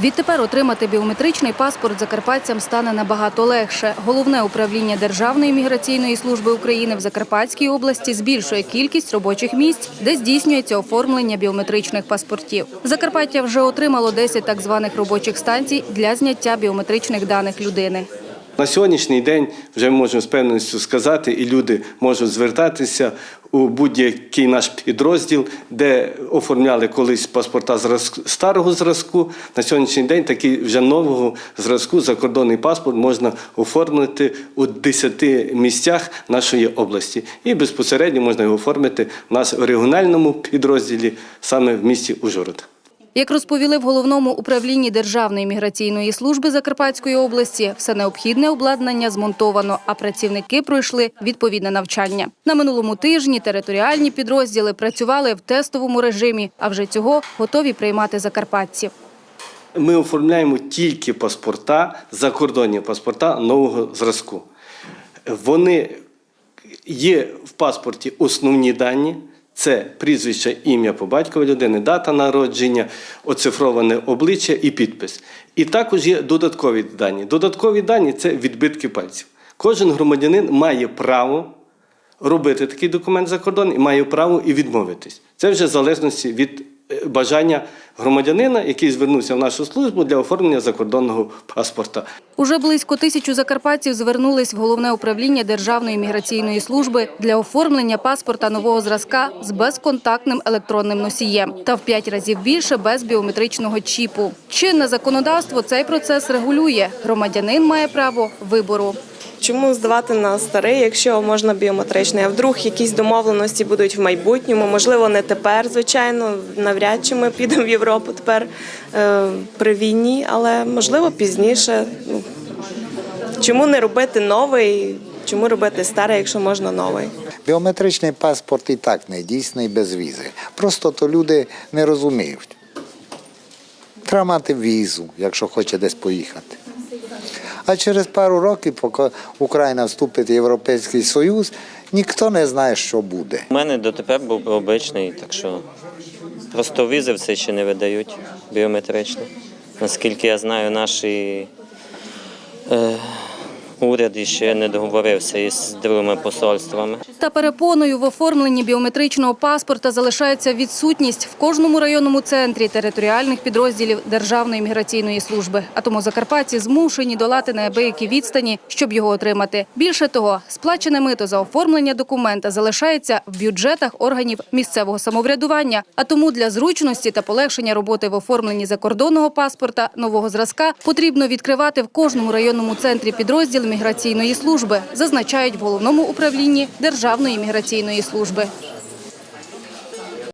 Відтепер отримати біометричний паспорт закарпатцям стане набагато легше. Головне управління Державної міграційної служби України в Закарпатській області збільшує кількість робочих місць, де здійснюється оформлення біометричних паспортів. Закарпаття вже отримало 10 так званих робочих станцій для зняття біометричних даних людини. На сьогоднішній день вже можемо з певністю сказати, і люди можуть звертатися у будь-який наш підрозділ, де оформляли колись паспорта зразку- старого зразку. На сьогоднішній день такий вже нового зразку закордонний паспорт можна оформити у 10 місцях нашої області. І безпосередньо можна його оформити в нас у регіональному підрозділі саме в місті Ужгород. Як розповіли в головному управлінні Державної міграційної служби Закарпатської області, все необхідне обладнання змонтовано, а працівники пройшли відповідне навчання. На минулому тижні територіальні підрозділи працювали в тестовому режимі, а вже цього готові приймати закарпатців. Ми оформляємо тільки паспорта, закордонні паспорта нового зразку. Вони є в паспорті основні дані. Це прізвище, ім'я по батькові людини, дата народження, оцифроване обличчя і підпис. І також є додаткові дані. Додаткові дані це відбитки пальців. Кожен громадянин має право робити такий документ за кордон і має право і відмовитись. Це вже в залежності від бажання громадянина, який звернувся в нашу службу для оформлення закордонного паспорта. Уже близько тисячу закарпатців звернулись в головне управління Державної міграційної служби для оформлення паспорта нового зразка з безконтактним електронним носієм та в п'ять разів більше без біометричного чіпу. Чинне законодавство цей процес регулює. Громадянин має право вибору. Чому здавати на старий, якщо можна біометричний? А вдруг якісь домовленості будуть в майбутньому? Можливо, не тепер, звичайно, навряд чи ми підемо в Європу тепер е, при війні, але можливо пізніше. Ну, Чому не робити новий? Чому робити старий, якщо можна новий? Біометричний паспорт і так не дійсний без візи. Просто то люди не розуміють. Треба мати візу, якщо хоче десь поїхати. А через пару років, поки Україна вступить в Європейський Союз, ніхто не знає, що буде. У мене дотепер був обичний, так що просто візи все ще не видають біометрично. Наскільки я знаю, наші е, уряд ще не договорився із другими посольствами. Та перепоною в оформленні біометричного паспорта залишається відсутність в кожному районному центрі територіальних підрозділів Державної міграційної служби. А тому закарпатці змушені долати неабиякі відстані, щоб його отримати. Більше того, сплачене мито за оформлення документа залишається в бюджетах органів місцевого самоврядування. А тому для зручності та полегшення роботи в оформленні закордонного паспорта нового зразка потрібно відкривати в кожному районному центрі підрозділ міграційної служби, зазначають в головному управлінні Державної міграційної служби.